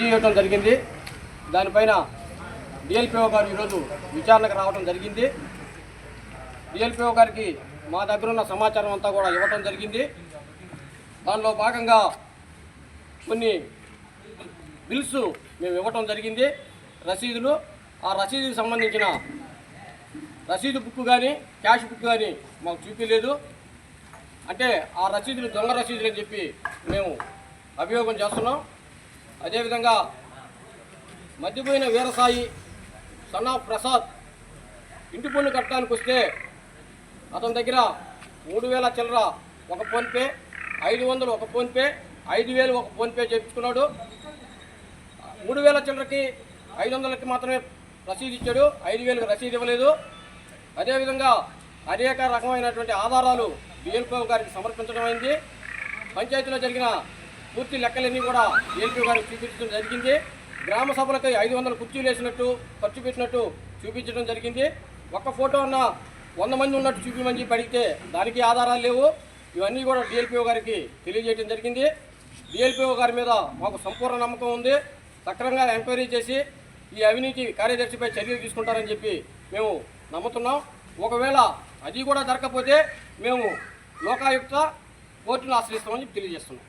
చేయడం జరిగింది. దానిపైన డిఎల్పిఓ గారు ఈరోజు విచారణకు రావడం జరిగింది. డిఎల్పిఓ గారికి మా దగ్గర ఉన్న సమాచారం అంతా కూడా ఇవ్వటం జరిగింది. దానిలో భాగంగా కొన్ని బిల్స్ మేము ఇవ్వటం జరిగింది. రసీదులు ఆ రసీదుకి సంబంధించిన రసీదు బుక్ కానీ క్యాష్ బుక్ కానీ మాకు చూపించలేదు అంటే ఆ రసీదులు దొంగ రసీదులు అని చెప్పి మేము అభియోగం చేస్తున్నాం. అదేవిధంగా మధ్యపోయిన వీరసాయి సన్నా ప్రసాద్ ఇంటి పన్ను కట్టడానికి వస్తే అతని దగ్గర మూడు వేల చిల్లర ఒక ఫోన్పే ఐదు వందలు ఒక ఫోన్పే ఐదు వేలు ఒక ఫోన్పే చేయించుకున్నాడు. మూడు వేల చిల్లరకి ఐదు వందలకి మాత్రమే రసీదు ఇచ్చాడు. ఐదు వేలకు రసీదు ఇవ్వలేదు. అదేవిధంగా అనేక రకమైనటువంటి ఆధారాలు డిఎల్పీ గారికి సమర్పించడం అయింది. పంచాయతీలో జరిగిన పూర్తి లెక్కలన్నీ కూడా డిఎల్పీ గారికి చూపించడం జరిగింది. గ్రామ సభలకి ఐదు వందల కుర్చీలు వేసినట్టు ఖర్చు పెట్టినట్టు చూపించడం జరిగింది. ఒక్క ఫోటో ఉన్న వంద మంది ఉన్నట్టు చూపించమని చెప్పి అడిగితే దానికి ఆధారాలు లేవు. ఇవన్నీ కూడా డిఎల్పిఓ గారికి తెలియజేయడం జరిగింది. డిఎల్పిఓ గారి మీద మాకు సంపూర్ణ నమ్మకం ఉంది. సక్రమంగా ఎంక్వైరీ చేసి ఈ అవినీతి కార్యదర్శిపై చర్యలు తీసుకుంటారని చెప్పి మేము నమ్ముతున్నాం. ఒకవేళ అది కూడా జరగకపోతే మేము లోకాయుక్త కోర్టును ఆశ్రయిస్తామని చెప్పి తెలియజేస్తున్నాం.